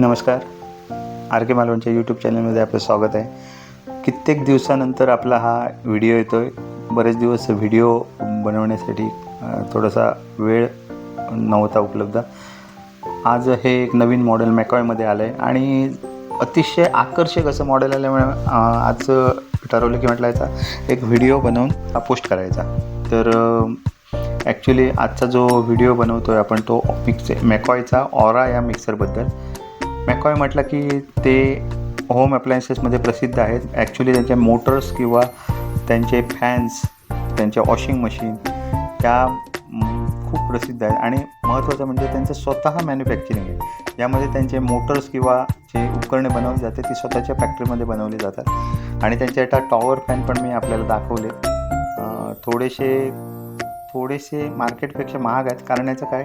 नमस्कार. आर के मालवणच्या यूट्यूब चॅनलमध्ये आपलं स्वागत आहे. कित्येक दिवसानंतर आपला हा व्हिडिओ येतो आहे बरेच दिवस व्हिडिओ बनवण्यासाठी थोडासा वेळ नव्हता उपलब्ध. आज हे एक नवीन मॉडेल मॅकॉयमध्ये आलं आहे आणि अतिशय आकर्षक असं मॉडेल आल्यामुळे आज ठरवलं की म्हटलं याचा एक व्हिडिओ बनवून हा पोस्ट करायचा. तर ॲक्च्युली आजचा जो व्हिडिओ बनवतो आहे आपण तो मिक्स मॅकॉयचा ऑरा या मिक्सरबद्दल मॅकॉय म्हटलं की ते होम अप्लायन्सेसमध्ये प्रसिद्ध आहेत. ॲक्च्युली त्यांचे मोटर्स किंवा त्यांचे फॅन्स त्यांच्या वॉशिंग मशीन त्या खूप प्रसिद्ध आहेत. आणि महत्त्वाचं म्हणजे त्यांचं स्वतः मॅन्युफॅक्चरिंग आहे. यामध्ये त्यांचे मोटर्स किंवा जे उपकरणे बनवली जाते ती स्वतःच्या फॅक्टरीमध्ये बनवली जातात. आणि त्यांचे आता टॉवर फॅन पण मी आपल्याला दाखवले. थोडेसे थोडेसे मार्केटपेक्षा महाग आहेत. कारण याचं काय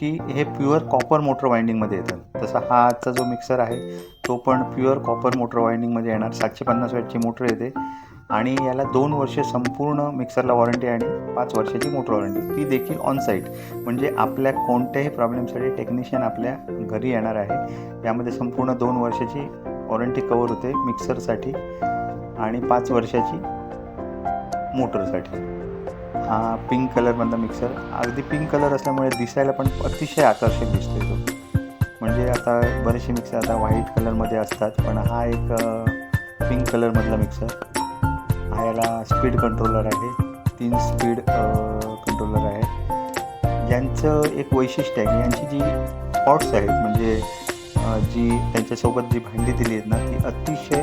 की हे प्युअर कॉपर मोटर वाइंडिंगमध्ये येतं. तसा हा आजचा जो मिक्सर आहे तो पण प्युअर कॉपर मोटर वाइंडिंगमध्ये येणार. सातशे पन्नास वॅटची मोटर येते. आणि याला दोन वर्ष संपूर्ण मिक्सरला वॉरंटी आणि पाच वर्षाची मोटर वॉरंटी ती देखील ऑन साईट म्हणजे आपल्या कोणत्याही प्रॉब्लेमसाठी टेक्निशियन आपल्या घरी येणार आहे. यामध्ये संपूर्ण दोन वर्षाची वॉरंटी कवर होते मिक्सरसाठी आणि पाच वर्षाची मोटरसाठी हा पिंक कलरमधला मिक्सर अगदी पिंक कलर असल्यामुळे दिसायला पण अतिशय आकर्षक दिसतो तो. म्हणजे आता बरेचसे मिक्सर आता व्हाईट कलरमध्ये असतात पण हा एक पिंक कलरमधला मिक्सर हा याला स्पीड कंट्रोलर आहे. तीन स्पीड कंट्रोलर आहे. यांचं एक वैशिष्ट्य आहे यांची जी पॉट्स आहेत म्हणजे जी त्यांच्यासोबत जी भांडी दिली आहेत ना ती अतिशय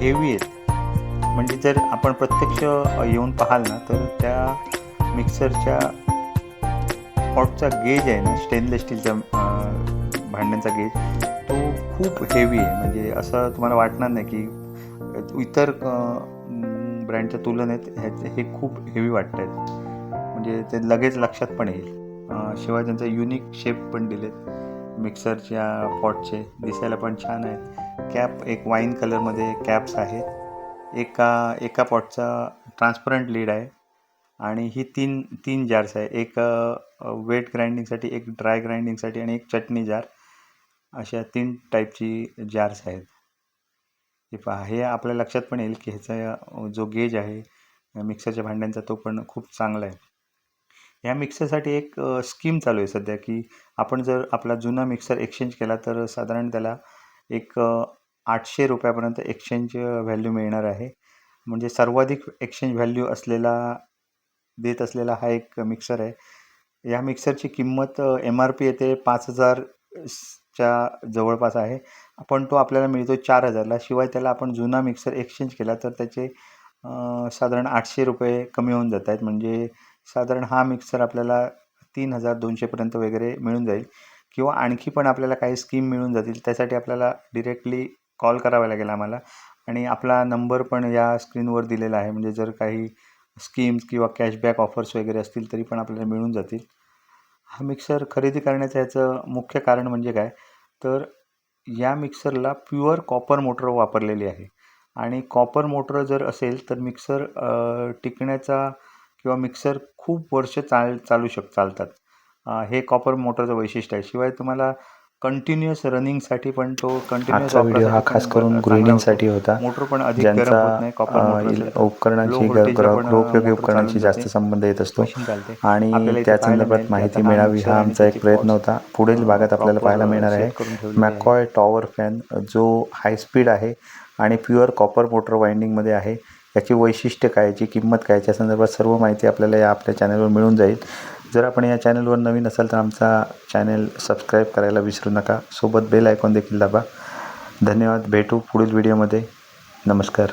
हेवी आहेत. म्हणजे जर आपण प्रत्यक्ष येऊन पाहाल ना तर त्या मिक्सरच्या पॉटचा गेज आहे ना स्टेनलेस स्टीलचा भांड्यांचा गेज तो खूप हेवी आहे. म्हणजे असं तुम्हाला वाटणार नाही की इतर ब्रँडच्या तुलनेत ह्याचे हे खूप हेवी वाटत आहेत म्हणजे ते लगेच लक्षात पण येईल. शिवाय त्यांचा युनिक शेप पण दिलेत. मिक्सरच्या पॉटचे दिसायला पण छान आहे कॅप एक वाईन कलरमध्ये कॅप्स आहेत. एका एका पॉटचा ट्रान्सपरंट लीड आहे. आणि ही तीन तीन जार्स आहे. एक वेट ग्राइंडिंगसाठी एक ड्राय ग्राइंडिंगसाठी आणि एक चटणी जार. अशा तीन टाईपची जार्स आहेत. हे पहा हे आपल्या लक्षात पण येईल की ह्याचा जो गेज आहे मिक्सरच्या भांड्यांचा तो पण खूप चांगला आहे. ह्या मिक्सरसाठी एक स्कीम चालू आहे सध्या की आपण जर आपला जुना मिक्सर एक्सचेंज केला तर साधारण त्याला एक आठशे रुपयापर्यंत एक्सचेंज व्हॅल्यू मिळणार आहे. म्हणजे सर्वाधिक एक्सचेंज व्हॅल्यू असलेला देत असलेला हा एक मिक्सर आहे. या मिक्सरची किंमत एम आर पी येते पाच हजार च्या जवळपास आहे. पण तो आपल्याला मिळतो चार हजारला. शिवाय त्याला आपण जुना मिक्सर एक्सचेंज केला तर त्याचे साधारण आठशे रुपये कमी होऊन जात आहेत. म्हणजे साधारण हा मिक्सर आपल्याला तीन हजार दोनशेपर्यंत वगैरे मिळून जाईल. किंवा आणखी पण आपल्याला काही स्कीम मिळून जातील. त्यासाठी आपल्याला डिरेक्टली कॉल करावा लागेल आम्हाला. आणि आपला नंबर पण या स्क्रीनवर दिलेला आहे. म्हणजे जर काही स्कीम्स किंवा कॅशबॅक ऑफर्स वगैरे असतील तरी पण आपल्याला मिळून जातील. हा मिक्सर खरेदी करण्याचं याचं मुख्य कारण म्हणजे काय? तर या मिक्सरला प्युअर कॉपर मोटर वापरलेली आहे. आणि कॉपर मोटर जर असेल तर मिक्सर टिकण्याचा किंवा मिक्सर खूप वर्ष चाल चालू शक चालतात. हे कॉपर मोटरचं वैशिष्ट्य आहे. शिवाय तुम्हाला कंटिन्युअस रनिंगसाठी पण तो कंटिन्युअस आजचा व्हिडिओ हा खास करून गृहिणींसाठी होता. मोटर पण अधिक गरम होत नाही ज्यांचा कॉपर मोटर तर. उपकरणाची गृहोपयोगी उपकरणाची जास्त. संबंध येत असतो. मशीन चालते. आणि त्या संदर्भात माहिती मिळावी हा आमचा एक प्रयत्न होता. पुढील भागात आपल्याला पाहायला मिळणार आहे. मॅकॉय टॉवर फॅन जो हाय स्पीड आहे आणि प्युअर कॉपर मोटर वाइंडिंगमध्ये आहे. याची वैशिष्ट्य काय याची किंमत काय याच्या संदर्भात सर्व माहिती आपल्याला या आपल्या चॅनलवर मिळून जाईल. जर आपण या चॅनलवर नवीन असाल तर आमचा चॅनल सबस्क्राईब करायला विसरू नका. सोबत बेल आयकॉन देखील दाबा. धन्यवाद. भेटू पुढील व्हिडिओमध्ये. नमस्कार.